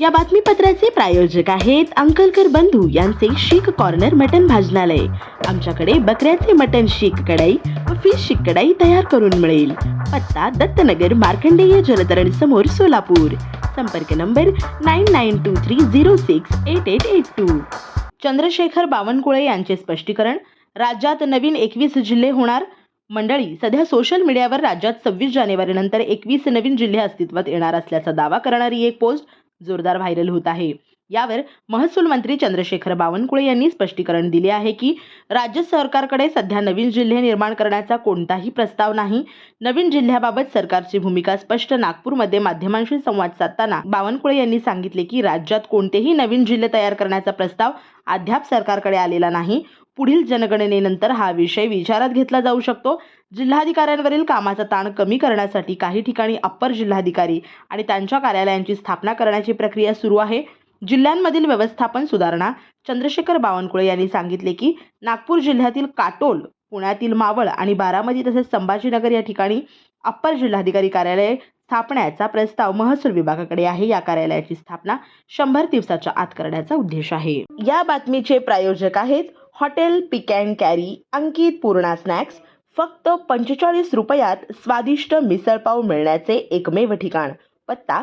या बातमीपत्राचे प्रायोजक आहेत अंकलकर बंधू यांचे शीख कॉर्नर मटन भाजनालय. आमच्याकडे बकऱ्याचे मटन शीख कढाई व फिश शीख कढाई तयार करून मिळेल. पत्ता दत्तनगर मार्कंडेय जलतरण समोर सोलापूर. संपर्क number nine nine two three zero six eight eight eight two Chandrashekhar Bawankule यांचे स्पष्टीकरण. राज्यात नवीन एकवीस जिल्हे होणार. मंडळी सध्या सोशल मीडियावर राज्यात सव्वीस जानेवारीनंतर एकवीस नवीन जिल्हे अस्तित्वात येणार असल्याचा दावा करणारी एक पोस्ट जोरदार व्हायरल होत आहे. यावर महसूल मंत्री चंद्रशेखर बावनकुळे यांनी स्पष्टीकरण दिले आहे की राज्य सरकारकडे सध्या नवीन जिल्हे निर्माण करण्याचा कोणताही प्रस्ताव नाही. नवीन जिल्ह्याबाबत सरकारची भूमिका स्पष्ट. नागपूरमध्ये माध्यमांशी संवाद साधताना बावनकुळे यांनी सांगितले की राज्यात कोणतेही नवीन जिल्हे तयार करण्याचा प्रस्ताव अद्याप सरकारकडे आलेला नाही. पुढील जनगणनेनंतर हा विषय विचारात घेतला जाऊ शकतो. जिल्हाधिकाऱ्यांवरील कामाचा ताण कमी करण्यासाठी काही ठिकाणी अप्पर जिल्हाधिकारी आणि त्यांच्या कार्यालयांची स्थापना करण्याची प्रक्रिया सुरू आहे. जिल्ह्यांमधील व्यवस्थापन सुधारणा चंद्रशेखर बावनकुळे यांनी सांगितले की नागपूर जिल्ह्यातील काटोल पुण्यातील मावळ आणि बारामती तसेच संभाजीनगर या ठिकाणी अप्पर जिल्हाधिकारी कार्यालय स्थापण्याचा प्रस्ताव महसूल विभागाकडे आहे. या कार्यालयाची स्थापना शंभर दिवसाच्या आत करण्याचा उद्देश आहे. या बातमीचे प्रायोजक आहेत hotel pick and carry Ankit Purna snacks. फक्त पंचेचाळीस रुपयात स्वादिष्ट मिसळपाव मिळण्याचे एकमेव ठिकाण. पत्ता